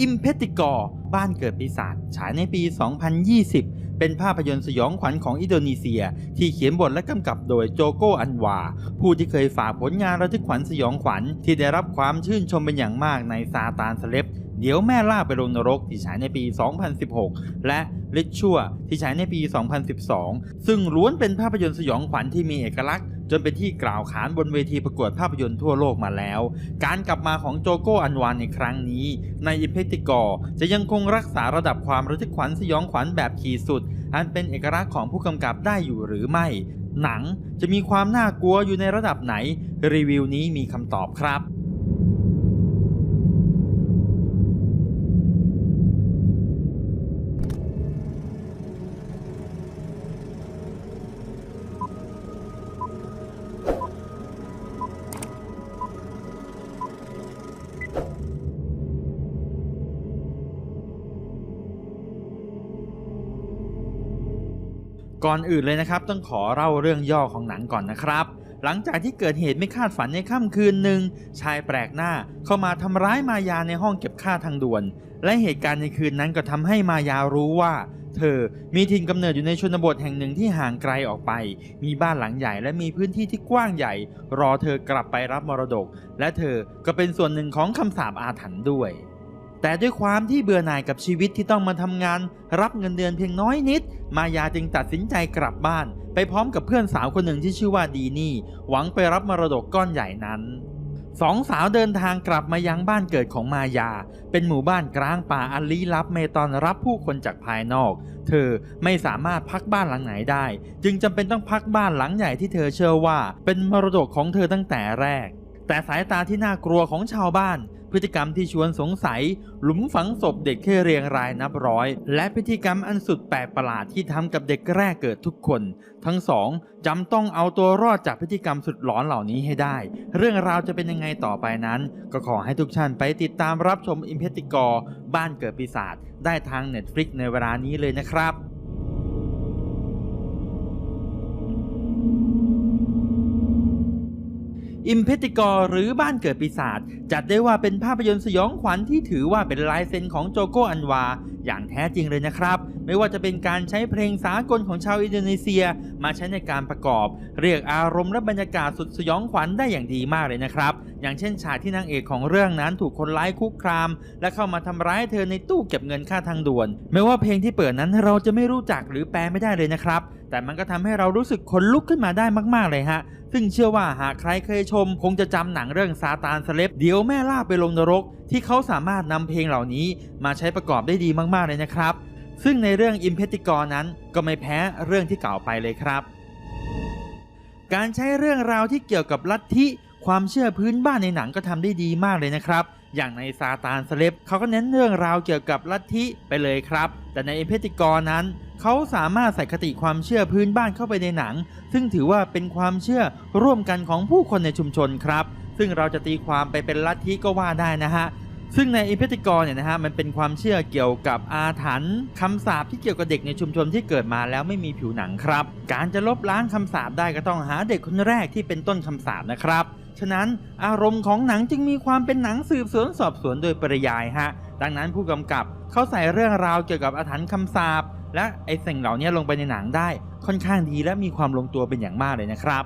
อิมเพติกอร์บ้านเกิดปีศาจฉายในปี 2020 เป็นภาพยนตร์สยองขวัญของอินโดนีเซีย ที่เขียนบทและกำกับโดยโจโกอันวา ผู้ที่เคยฝากผลงานระทึกขวัญสยองขวัญที่ได้รับความชื่นชมเป็นอย่างมากในซาตานสเลปเดี๋ยวแม่ล่าไปลงนรกที่ฉายในปี 2016 และลิชชัวที่ฉายในปี 2012 ซึ่งล้วนเป็นภาพยนตร์สยองขวัญที่มีเอกลักษณ์ จนเป็นที่กล่าวขานบนเวทีประกวดภาพยนตร์ทั่วโลกมาแล้ว การกลับมาของโจโกอันวานในครั้งนี้ ในอิมเพติกอจะยังคงรักษาระดับความระทึกขวัญสยองขวัญแบบขีดสุด อันเป็นเอกลักษณ์ของผู้กำกับได้อยู่หรือไม่ หนังจะมีความน่ากลัวอยู่ในระดับไหน รีวิวนี้มีคำตอบครับ ก่อนอื่นเลยนะครับ ต้องขอเล่าเรื่องย่อของหนังก่อนนะครับ หลังจากที่เกิดเหตุไม่คาดฝันในค่ำคืนหนึ่งชายแปลกหน้าเข้ามาทำร้ายมายาในห้องเก็บค่าทางด่วน และเหตุการณ์ในคืนนั้นก็ทำให้มายารู้ว่า เธอมีถิ่นกำเนิดอยู่ในชนบทแห่งหนึ่งที่ห่างไกลออกไป มีบ้านหลังใหญ่และมีพื้นที่ที่กว้างใหญ่ รอเธอกลับไปรับมรดก และเธอก็เป็นส่วนหนึ่งของคำสาปอาถรรพ์ด้วย แต่ด้วยความที่เบื่อหน่ายกับชีวิตที่ต้องมาทำงาน รับเงินเดือนเพียงน้อยนิด มายาจึงตัดสินใจกลับบ้าน ไปพร้อมกับเพื่อนสาวคนหนึ่งที่ชื่อว่าดีนี่ หวังไปรับมรดกก้อนใหญ่นั้นสองสาวเดินทางกลับมายังบ้านเกิดของมายา เป็นหมู่บ้านกลางป่าอันลี้ลับเมตอนรับผู้คนจากภายนอก เธอไม่สามารถพักบ้านหลังไหนได้ จึงจำเป็นต้องพักบ้านหลังใหญ่ที่เธอเชื่อว่า เป็นมรดกของเธอตั้งแต่แรก แต่สายตาที่น่ากลัวของชาวบ้าน พฤติกรรมที่ชวนสงสัย หลุมฝังศพเด็กแค่เรียงรายนับร้อย และพฤติกรรมอันสุดแปลกประหลาดที่ทำกับเด็กแรกเกิดทุกคน ทั้งสองจำต้องเอาตัวรอดจากพฤติกรรมสุดหลอนเหล่านี้ให้ได้ เรื่องราวจะเป็นยังไงต่อไปนั้น ก็ขอให้ทุกท่านไปติดตามรับชมอิมเพติกอร์บ้านเกิดปีศาจได้ทาง Netflix ในเวลานี้เลยนะครับ อิมเพติกอร์หรือบ้านเกิดปีศาจจัดได้ว่าเป็นภาพยนตร์สยองขวัญที่ถือว่าเป็นลายเซ็นของโจโกอันวาอย่างแท้จริงเลยนะครับ ไม่ว่าจะเป็นการใช้เพลงสากลของชาวอินโดนีเซีย มาใช้ในการประกอบ เรียกอารมณ์และบรรยากาศสุดสยองขวัญได้อย่างดีมากเลยนะครับ อย่างเช่นฉากที่นางเอกของเรื่องนั้นถูกคนร้ายคุกคาม และเข้ามาทำร้ายเธอในตู้เก็บเงินค่าทางด่วน ไม่ว่าเพลงที่เปิดนั้นเราจะไม่รู้จักหรือแปลไม่ได้เลยนะครับแต่มันก็ทำให้เรารู้สึกขนลุกขึ้นมาได้มาก ๆ เลยฮะ ซึ่งเชื่อว่าหากใครเคยชม คงจะจำหนังเรื่องซาตานสเลปเดี๋ยวแม่ล่าไปลงนรก ที่เขาสามารถนำเพลงเหล่านี้มาใช้ประกอบได้ดีมากๆเลยนะครับ ซึ่งในเรื่องอิมเพติกอนั้นก็ไม่แพ้เรื่องที่กล่าวไปเลยครับ การใช้เรื่องราวที่เกี่ยวกับลัทธิความเชื่อพื้นบ้านในหนังก็ทำได้ดีมากเลยนะครับ อย่างในซาตานสเลปเขาก็เน้นเรื่องราวเกี่ยวกับลัทธิไปเลยครับ แต่ในอิมเพติกอนั้นเขาสามารถใส่คติความเชื่อพื้นบ้านเข้าไปในหนัง ซึ่งถือว่าเป็นความเชื่อร่วมกันของผู้คนในชุมชนครับ ซึ่งเราจะตีความไปเป็นลัทธิก็ว่าได้นะฮะ ซึ่งในอิมเพติกอเนี่ยนะฮะมันเป็นความเชื่อเกี่ยวกับอาถรรพ์คำสาปที่เกี่ยวกับเด็กในชุมชนที่เกิดมาแล้วไม่มีผิวหนังครับ การจะลบล้างคำสาปได้ก็ต้องหาเด็กคนแรกที่เป็นต้นคำสาปนะครับ ฉะนั้นอารมณ์ของหนังจึงมีความเป็นหนังสืบสวนสอบสวนโดยปริยายฮะ ดังนั้นผู้กำกับเขาใส่เรื่องราวเกี่ยวกับอาถรรพ์คำสาปและไอ้สิ่งเหล่านี้ลงไปในหนังได้ค่อนข้างดีและมีความลงตัวเป็นอย่างมากเลยนะครับ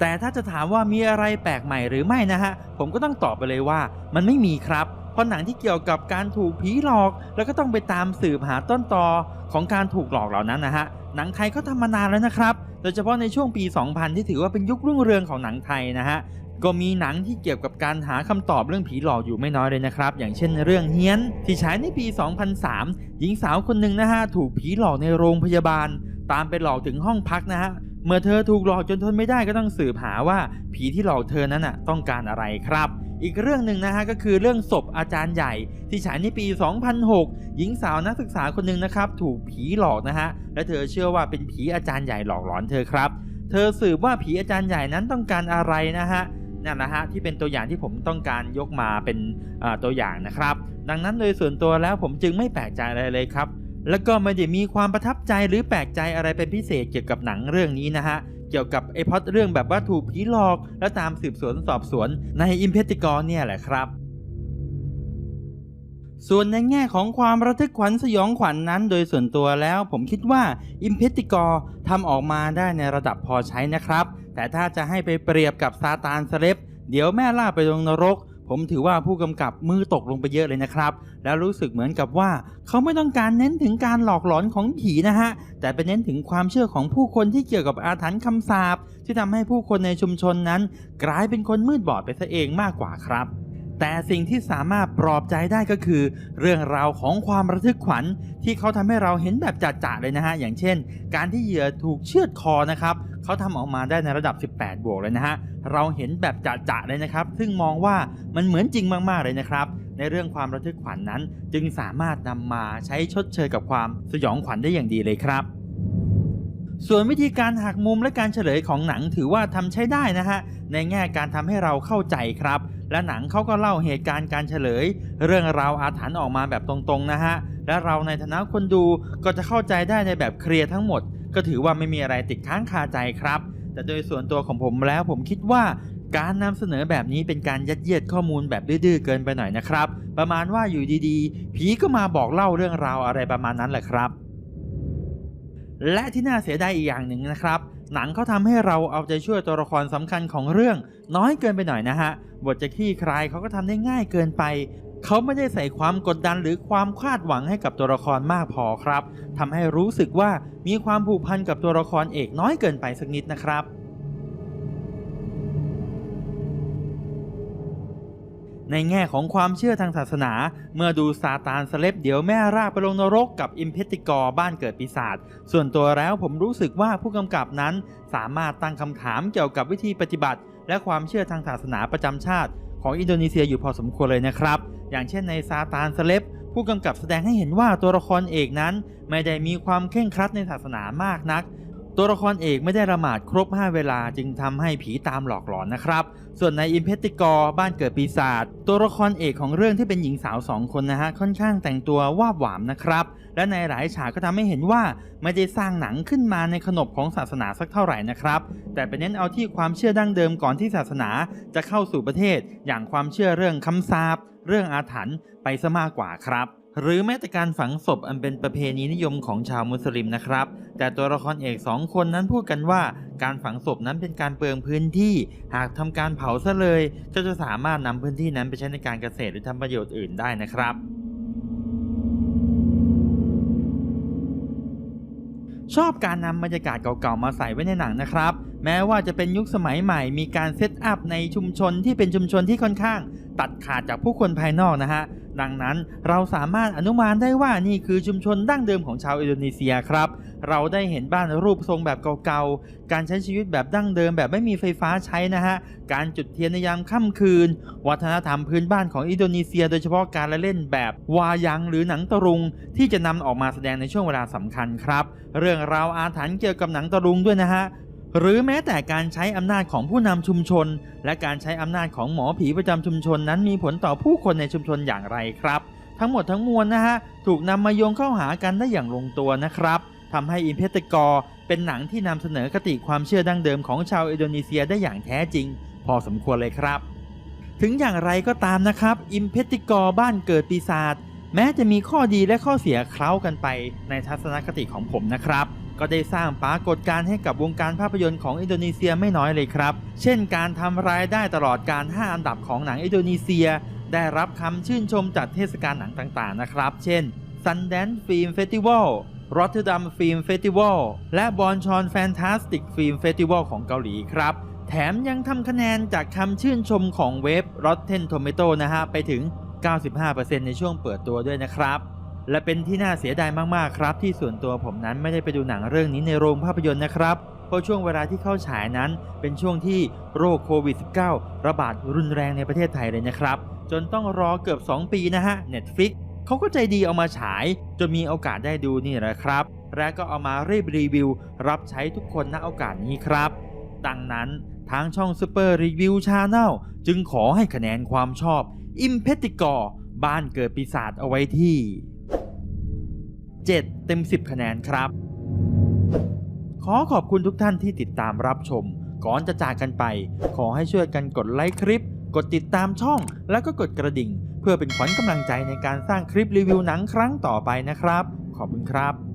แต่ถ้าจะถามว่ามีอะไรแปลกใหม่หรือไม่นะฮะ ผมก็ต้องตอบไปเลยว่ามันไม่มีครับ ราะหนังที่เกี่ยวกับการถูกผีหลอก แล้วก็ต้องไปตามสืบหาต้นตอของการถูกหลอกเหล่านั้นนะฮะหนังไทยก็ทำมานานแล้วนะครับ โดยเฉพาะในช่วงปี 2000 ที่ถือว่าเป็นยุครุ่งเรืองของหนังไทยนะฮะก็มีหนังที่เกี่ยวกับการหาคำตอบเรื่องผีหลอกอยู่ไม่น้อยเลยนะครับ อย่างเช่นเรื่องเฮี้ยน ที่ฉายในปี 2003 หญิงสาวคนหนึ่งนะฮะถูกผีหลอกในโรงพยาบาล ตามไปหลอกถึงห้องพักนะฮะเมื่อเธอถูกหลอกจนทนไม่ได้ก็ต้องสืบหาว่าผีที่หลอกเธอนั้นน่ะต้องการอะไรครับ อีกเรื่องหนึ่งนะฮะก็คือเรื่องศพอาจารย์ใหญ่ ที่ฉายในปี 2006 หญิงสาวนักศึกษาคนหนึ่งนะครับถูกผีหลอกนะฮะและเธอเชื่อว่าเป็นผีอาจารย์ใหญ่หลอกหลอนเธอครับ เธอสืบว่าผีอาจารย์ใหญ่นั้นต้องการอะไรนะฮะนั่นแหละฮะที่เป็นตัวอย่างที่ผมต้องการยกมาเป็นตัวอย่างนะครับ ดังนั้นโดยส่วนตัวแล้วผมจึงไม่แปลกใจอะไรเลยครับแล้วก็ไม่ได้มีความประทับใจหรือแปลกใจอะไรเป็นพิเศษเกี่ยวกับหนังเรื่องนี้นะฮะ เกี่ยวกับไอพอดเรื่องแบบว่าถูกผีหลอก แล้วตามสืบสวนสอบสวนในอิมเพติกรเนี่ยแหละครับส่วนในแง่ของความระทึกขวัญสยองขวัญนนั้นโดยส่วนตัวแล้วผมคิดว่า i m p e t i g o r ทำออกมาได้ในระดับพอใช้นะครับ แต่ถ้าจะให้ไปเปรียบกับซาตานสเลปเดี๋ยวแม่ล่าไปลงนรก ผมถือว่าผู้กำกับมือตกลงไปเยอะเลยนะครับ แล้วรู้สึกเหมือนกับว่า เขาไม่ต้องการเน้นถึงการหลอกหลอนของผีนะฮะ แต่ไปเน้นถึงความเชื่อของผู้คนที่เกี่ยวกับอาถรรพ์คำสาปที่ทำให้ผู้คนในชุมชนนั้น กลายเป็นคนมืดบอดไปซะเองมากกว่าครับแต่สิ่งที่สามารถปลอบใจได้ก็คือ เรื่องราวของความระทึกขวัญ ที่เขาทำให้เราเห็นแบบจัดๆเลยนะฮะ อย่างเช่น การที่เหยื่อถูกเชือดคอนะครับ เขาทำออกมาได้ในระดับ 18 บวกเลยนะฮะ เราเห็นแบบจะๆเลยนะครับ ซึ่งมองว่ามันเหมือนจริงมากๆเลยนะครับ ในเรื่องความระทึกขวัญนนั้น จึงสามารถนำมาใช้ชดเชยกับความสยองขวัญได้อย่างดีเลยครับส่วนวิธีการหักมุมและการเฉลยของหนังถือว่าทำใช้ได้นะฮะ ในแง่การทำให้เราเข้าใจครับ และหนังเขาก็เล่าเหตุการณ์การเฉลย เรื่องราวอาถรรพ์ออกมาแบบตรงๆนะฮะ และเราในฐานะคนดูก็จะเข้าใจได้ในแบบเคลียร์ทั้งหมด ก็ถือว่าไม่มีอะไรติดค้างคาใจครับ แต่โดยส่วนตัวของผมแล้วผมคิดว่าการนำเสนอแบบนี้เป็นการยัดเยียดข้อมูลแบบดื้อๆเกินไปหน่อยนะครับ ประมาณว่าอยู่ดีๆ ผีก็มาบอกเล่าเรื่องราวอะไรประมาณนั้นแหละครับ และที่น่าเสียดายอีกอย่างหนึ่งนะครับ หนังเขาทำให้เราเอาใจช่วยตัวละครสำคัญของเรื่อง น้อยเกินไปหน่อยนะฮะ บทจะขี้คลายเขาก็ทำได้ง่ายเกินไป เขาไม่ได้ใส่ความกดดันหรือความคาดหวังให้กับตัวละครมากพอครับทำให้รู้สึกว่ามีความผูกพันกับตัวละครเอกน้อยเกินไปสักนิดนะครับในแง่ของความเชื่อทางศาสนา เมื่อดูซาตานสเลปเดี๋ยวแม่รากไปลงนรกกับอิมเพติกอร์บ้านเกิดปีศาจ ส่วนตัวแล้วผมรู้สึกว่าผู้กำกับนั้นสามารถตั้งคำถามเกี่ยวกับวิธีปฏิบัติ และความเชื่อทางศาสนาประจำชาติ ของอินโดนีเซียอยู่พอสมควรเลยนะครับ อย่างเช่นในซาตานสเลปผู้กำกับแสดงให้เห็นว่าตัวละครเอกนั้น ไม่ได้มีความเคร่งครัดในศาสนามากนัก ตัวละครเอกไม่ได้ละหมาดครบ 5 เวลาจึงทำให้ผีตามหลอกหลอนนะครับ ส่วนในอิมเพติกอร์บ้านเกิดปีศาจตัวละครเอกของเรื่องที่เป็นหญิงสาวสองคนนะฮะค่อนข้างแต่งตัววาบหวามนะครับ และในหลายฉากก็ทำให้เห็นว่าไม่ได้สร้างหนังขึ้นมาในขนบของศาสนาสักเท่าไหร่นะครับ แต่ไปเน้นเอาที่ความเชื่อดั้งเดิมก่อนที่ศาสนาจะเข้าสู่ประเทศ อย่างความเชื่อเรื่องคำสาปเรื่องอาถรรพ์ไปซะมากกว่าครับหรือแม้แต่การฝังศพอันเป็นประเพณีนิยมของชาวมุสลิมนะครับ แต่ตัวละครเอกสองคนนั้นพูดกันว่า การฝังศพนั้นเป็นการเปลืองพื้นที่ หากทำการเผาซะเลยก็จะสามารถนำพื้นที่นั้นไปใช้ในการเกษตรหรือทำประโยชน์อื่นได้นะครับ ชอบการนำบรรยากาศเก่าๆมาใส่ไว้ในหนังนะครับ แม้ว่าจะเป็นยุคสมัยใหม่ มีการเซตอัพในชุมชนที่เป็นชุมชนที่ค่อนข้าง ตัดขาดจากผู้คนภายนอกนะฮะดังนั้นเราสามารถอนุมานได้ว่านี่คือชุมชนดั้งเดิมของชาวอินโดนีเซียครับ เราได้เห็นบ้านรูปทรงแบบเก่าๆ การใช้ชีวิตแบบดั้งเดิมแบบไม่มีไฟฟ้าใช้นะฮะ การจุดเทียนในยามค่ำคืน วัฒนธรรมพื้นบ้านของอินโดนีเซีย โดยเฉพาะการละเล่นแบบวายังหรือหนังตะลุง ที่จะนำออกมาแสดงในช่วงเวลาสำคัญครับ เรื่องราวอาถรรพ์เกี่ยวกับหนังตะลุงด้วยนะฮะ หรือแม้แต่การใช้อำนาจของผู้นำชุมชน และการใช้อำนาจของหมอผีประจำชุมชนนั้นมีผลต่อผู้คนในชุมชนอย่างไรครับ ทั้งหมดทั้งมวลนะฮะถูกนำมาโยงเข้าหากันได้อย่างลงตัวนะครับทำให้อิมเพตกอร์เป็นหนังที่นำเสนอคติความเชื่อดั้งเดิมของชาวอินโดนีเซียได้อย่างแท้จริง พอสมควรเลยครับ ถึงอย่างไรก็ตามนะครับอิมเพติกอร์บ้านเกิดปีศาจแม้จะมีข้อดีและข้อเสียเคล้ากันไปในทัศนคติของผมนะครับ ก็ได้สร้างปรากฏการณ์ให้กับวงการภาพยนตร์ของอินโดนีเซียไม่น้อยเลยครับ เช่นการทำรายได้ตลอดการ 5 อันดับของหนังอินโดนีเซีย ได้รับคำชื่นชมจากเทศกาลหนังต่างๆนะครับ เช่น Sundance Film Festival Rotterdam Film Festival และ b o n c h o n Fantastic Film Festival ของเกาหลีครับ แถมยังทำคะแนนจากคำชื่นชมของเว็บ Rotten Tomato นะฮะ ไปถึง 95%ในช่วงเปิดตัวด้วยนะครับ และเป็นที่น่าเสียดายมากๆครับ ที่ส่วนตัวผมนั้นไม่ได้ไปดูหนังเรื่องนี้ในโรงภาพยนตร์นะครับเพราะช่วงเวลาที่เข้าฉายนั้น เป็นช่วงที่โรคโควิด -19 ระบาดรุนแรงในประเทศไทยเลยนะครับ จนต้องรอเกือบ 2 ปีนะฮะ Netflix เขาก็ใจดีเอามาฉาย จนมีโอกาสได้ดูนี่แหละครับ และก็เอามารีบรีวิว รับใช้ทุกคนณโอกาสนี้ครับ ดังนั้นทางช่อง Super Review Channel จึงขอให้คะแนนความชอบ i m p e t i g o r บ้านเกิดปีศาจเอาไว้ที่ 7 เต็ม 10 คะแนนครับ ขอขอบคุณทุกท่านที่ติดตามรับชม ก่อนจะจากกันไป ขอให้ช่วยกันกดไลค์คลิป กดติดตามช่อง แล้วก็กดกระดิ่ง เพื่อเป็นขวัญกำลังใจในการสร้างคลิปรีวิวหนังครั้งต่อไปนะครับ ขอบคุณครับ